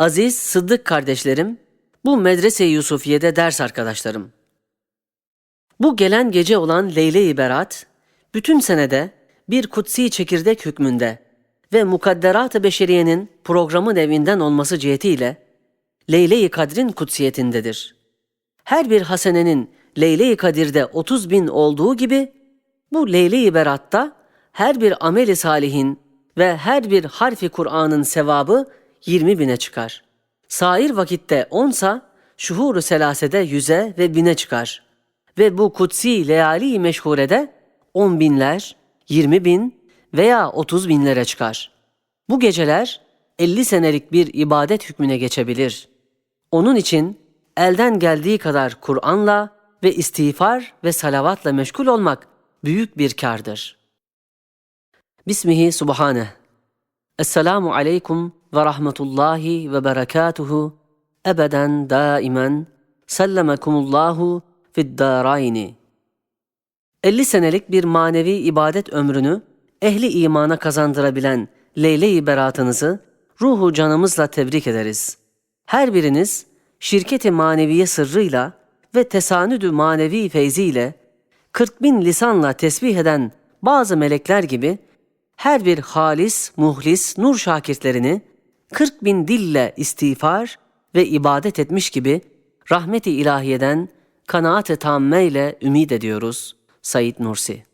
Aziz Sıddık kardeşlerim, bu Medrese-i Yusufiye'de ders arkadaşlarım. Bu gelen gece olan Leyle-i Berat, bütün senede bir kutsi çekirdek hükmünde ve mukadderat-ı beşeriyenin programı nevinden olması cihetiyle Leyle-i Kadr'in kutsiyetindedir. Her bir hasenenin Leyle-i Kadir'de 30 bin olduğu gibi bu Leyle-i Berat'ta her bir ameli salihin ve her bir harfi Kur'an'ın sevabı 20 bine çıkar. Sair vakitte onsa şuhur-u selasede yüze ve bine çıkar. Ve bu kutsi leali meşhurede 10 binler, 20 bin veya 30 binlere çıkar. Bu geceler 50 senelik bir ibadet hükmüne geçebilir. Onun için elden geldiği kadar Kur'an'la ve istiğfar ve salavatla meşgul olmak büyük bir kardır. Bismihi subhaneh. Esselamu aleykum ve rahmetullahi ve berekatuhu ebeden daimen sellemekumullahu fid darayni. 50 senelik bir manevi ibadet ömrünü ehli imana kazandırabilen Leyle-i Beratınızı ruhu canımızla tebrik ederiz. Her biriniz şirketi maneviye sırrıyla ve tesanüdü manevi feyziyle 40 bin lisanla tesbih eden bazı melekler gibi her bir halis, muhlis, nur şakirtlerini 40 bin dille istiğfar ve ibadet etmiş gibi rahmeti ilahiyeden kanaat-ı tamme ile ümid ediyoruz. Said Nursi